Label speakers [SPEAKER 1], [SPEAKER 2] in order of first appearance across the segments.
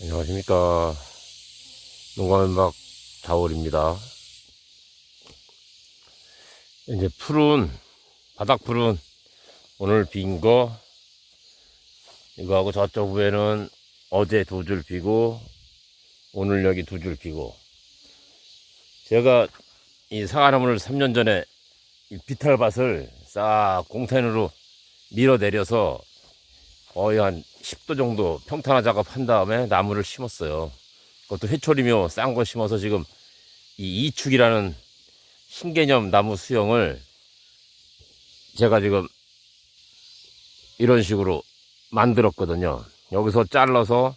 [SPEAKER 1] 안녕하십니까. 농가면박 자월입니다. 이제 풀은, 바닥 풀은 오늘 빈 거, 이거하고 저쪽 위에는 어제 두 줄 피고, 오늘 여기 두 줄 피고. 제가 이 사과나무를 3년 전에 이 비탈밭을 싹 공탄으로 밀어 내려서 거의 한 10도 정도 평탄화 작업한 다음에 나무를 심었어요. 그것도 회초리며 싼 거 심어서 지금 이 이축이라는 신개념 나무 수영을 제가 지금 이런 식으로 만들었거든요. 여기서 잘라서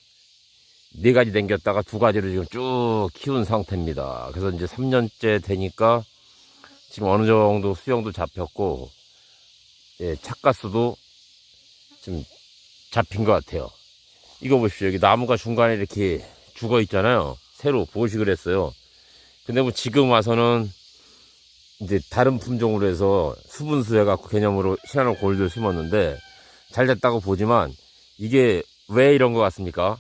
[SPEAKER 1] 네 가지 남겼다가 두 가지를 지금 쭉 키운 상태입니다. 그래서 이제 3년째 되니까 지금 어느 정도 수영도 잡혔고, 예, 착가수도 지금 잡힌 것 같아요. 이거 보십시오. 여기 나무가 중간에 이렇게 죽어 있잖아요. 새로 보식을 했어요. 근데 뭐 지금 와서는 이제 다른 품종으로 해서 수분수 해갖고 개념으로 시나노 골드 심었는데 잘 됐다고 보지만 이게 왜 이런 것 같습니까?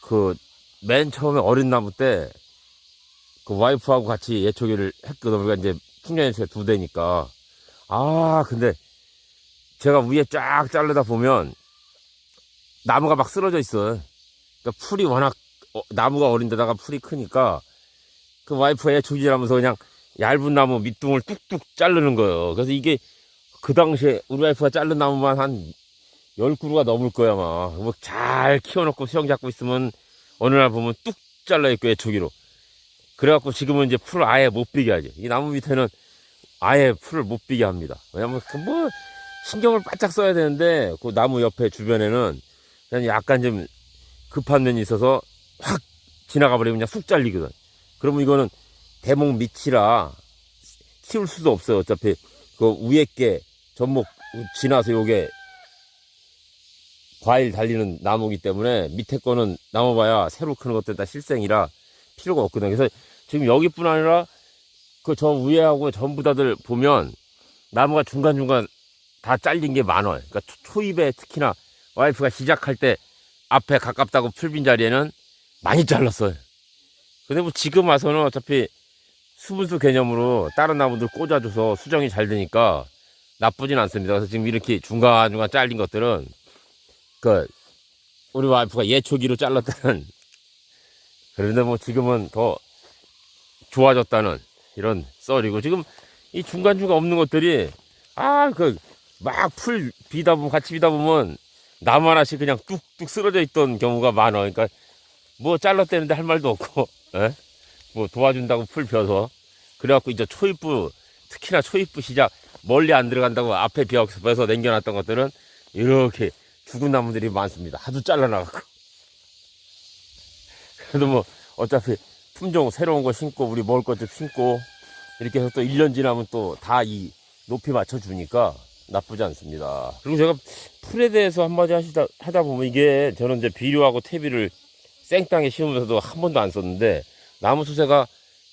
[SPEAKER 1] 그 맨 처음에 어린 나무 때 그 와이프하고 같이 예초기를 했거든요. 그러니까 이제 풍년예초가 두 대니까. 아, 근데 제가 위에 쫙 자르다 보면 나무가 막 쓰러져 있어. 그러니까 풀이 워낙 어, 나무가 어린 데다가 풀이 크니까 그 와이프가 예초기라면서 그냥 얇은 나무 밑둥을 뚝뚝 자르는 거예요. 그래서 이게 그 당시에 우리 와이프가 자른 나무만 한 열 그루가 넘을 거야, 막. 뭐잘 키워놓고 수영 잡고 있으면 어느 날 보면 뚝 잘라있고, 예초기로. 그래갖고 지금은 이제 풀을 아예 못 비게 하지. 이 나무 밑에는 아예 풀을 못 비게 합니다. 왜냐면 그뭐 신경을 바짝 써야 되는데 그 나무 옆에 주변에는 약간 좀 급한 면이 있어서 확 지나가 버리면 그냥 쑥 잘리거든. 그러면 이거는 대목 밑이라 키울 수도 없어요. 어차피 그 위에 게 전목 지나서 요게 과일 달리는 나무기 때문에 밑에 거는 남아봐야 새로 크는 것들 다 실생이라 필요가 없거든. 그래서 지금 여기뿐 아니라 그 저 위에하고 전부 다들 보면 나무가 중간중간 다 잘린 게 많아요. 그러니까 초- 초입에 특히나 와이프가 시작할 때 앞에 가깝다고 풀빈 자리에는 많이 잘랐어요. 근데 뭐 지금 와서는 어차피 수분수 개념으로 다른 나무들 꽂아줘서 수정이 잘 되니까 나쁘진 않습니다. 그래서 지금 이렇게 중간중간 잘린 것들은 그 우리 와이프가 예초기로 잘랐다는 그런데 뭐 지금은 더 좋아졌다는 이런 썰이고 지금 이 중간중간 없는 것들이 아 그 막 풀 비다 보면 같이 비다 보면 하나씩 그냥 뚝뚝 쓰러져 있던 경우가 많아 그러니까 뭐 잘랐다는데 할 말도 없고 예? 뭐 도와준다고 풀 벼서 그래갖고 이제 초입부 특히나 초입부 시작 멀리 안 들어간다고 앞에 벼서 남겨놨던 것들은 이렇게 죽은 나무들이 많습니다. 하도 잘라나갖고. 그래도 뭐, 어차피 품종 새로운 거 심고, 우리 먹을 것 좀 심고, 이렇게 해서 또 1년 지나면 또 다 이 높이 맞춰주니까 나쁘지 않습니다. 그리고 제가 풀에 대해서 한마디 하시다, 하다 보면 이게 저는 이제 비료하고 퇴비를 생땅에 심으면서도 한 번도 안 썼는데, 나무 수세가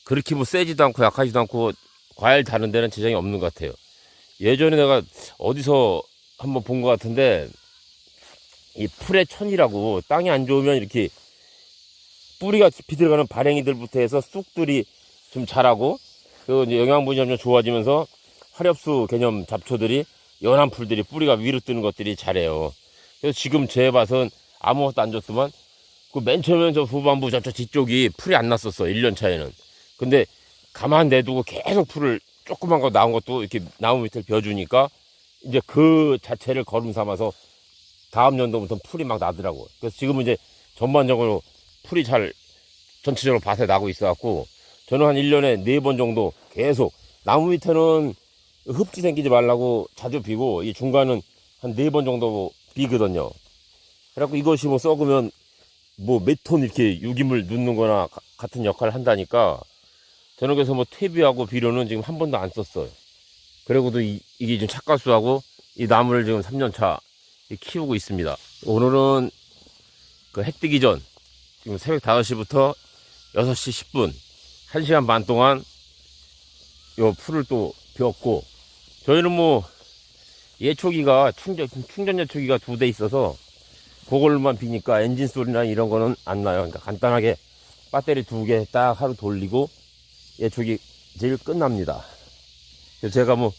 [SPEAKER 1] 그렇게 뭐 세지도 않고 약하지도 않고 과일 다는 데는 지장이 없는 것 같아요. 예전에 내가 어디서 한번 본 것 같은데, 이 풀의 천이라고 땅이 안 좋으면 이렇게 뿌리가 깊이 들어가는 발행이들부터 해서 쑥들이 좀 자라고 그 영양분이 점점 좋아지면서 화렵수 개념 잡초들이 연한 풀들이 뿌리가 위로 뜨는 것들이 잘해요. 그래서 지금 제 밭은 아무것도 안 줬더만 그 맨 처음엔 저 후반부 저쪽 뒤쪽이 풀이 안 났었어. 1년 차에는. 근데 가만 내두고 계속 풀을 조그만 거 나온 것도 이렇게 나무 밑을 벼주니까 이제 그 자체를 걸음 삼아서 다음 연도부터 풀이 막 나더라고. 그래서 지금은 이제 전반적으로 풀이 잘 전체적으로 밭에 나고 있어갖고 저는 한 1년에 네번 정도 계속 나무 밑에는 흡지 생기지 말라고 자주 비고 이 중간은 한 네 번 정도 비거든요. 그래갖고 이것이 뭐 썩으면 뭐 몇 톤 이렇게 유기물 넣는 거나 가- 같은 역할을 한다니까 저는 그래서 뭐 퇴비하고 비료는 지금 한 번도 안 썼어요. 그리고도 이, 이게 지금 착가수하고 이 나무를 지금 3년 차 키우고 있습니다. 오늘은 그 해 뜨기 전 지금 새벽 5시부터 6시 10분 1시간 반 동안 요 풀을 또 비웠고 저희는 뭐 예초기가 충전, 충전 예초기가 두 대 있어서 그걸만 비니까 엔진 소리나 이런 거는 안 나요. 그러니까 간단하게 배터리 두 개 딱 하루 돌리고 예초기 제일 끝납니다. 제가 뭐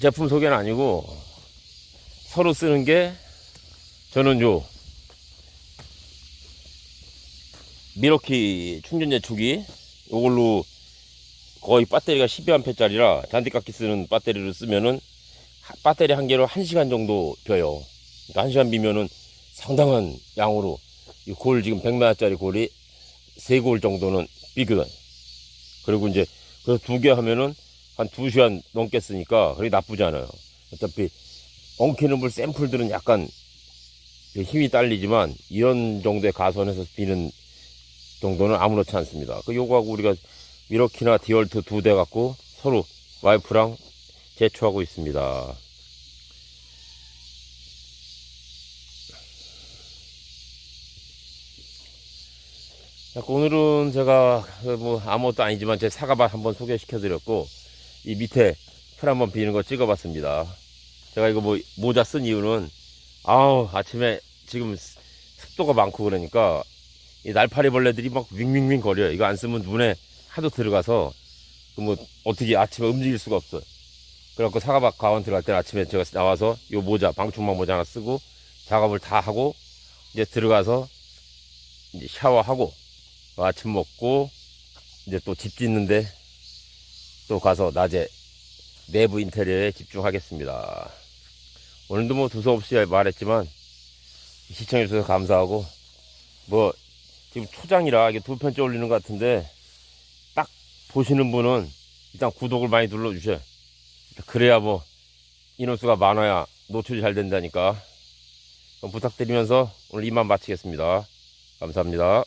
[SPEAKER 1] 제품 소개는 아니고 서로 쓰는 게 저는 요 미러키 충전 예초기 요걸로 거의 배터리가 12A짜리라 잔디깎기 쓰는 배터리를 쓰면은 하- 배터리 한 개로 1시간 정도 벼요. 그러니까 1시간 비면은 상당한 양으로 이 골 지금 100마짜리 골이 3골 정도는 비거든. 그리고 이제 그래서 두 개 하면은 한 2시간 넘게 쓰니까 그게 나쁘지 않아요. 어차피 엉키는 물 샘플들은 약간 힘이 딸리지만 이런 정도의 가선에서 비는 정도는 아무렇지 않습니다. 그 요거하고 우리가 미러키나 디얼트 두 대 갖고 서로 와이프랑 제초하고 있습니다. 자, 오늘은 제가 그뭐 아무것도 아니지만 제 사과밭 한번 소개시켜 드렸고 이 밑에 풀 한번 비는 거 찍어 봤습니다. 제가 이거 뭐 모자 쓴 이유는 아우 아침에 지금 습도가 많고 그러니까 이 날파리 벌레들이 막 윙윙윙 거려요. 이거 안 쓰면 눈에 하도 들어가서 그뭐 어떻게 아침에 움직일 수가 없어요. 그래갖고 사과밭 가원 들어갈 때 아침에 제가 나와서 요 모자 방충망 모자 하나 쓰고 작업을 다 하고 이제 들어가서 이제 샤워하고 아침 먹고 이제 또 집 짓는데 또 가서 낮에 내부 인테리어에 집중하겠습니다. 오늘도 뭐 두서없이 말했지만 시청해주셔서 감사하고 뭐 지금 초장이라 이게 두 편째 올리는 것 같은데 딱 보시는 분은 일단 구독을 많이 눌러주셔요. 그래야 뭐 인원수가 많아야 노출이 잘 된다니까 부탁드리면서 오늘 이만 마치겠습니다. 감사합니다.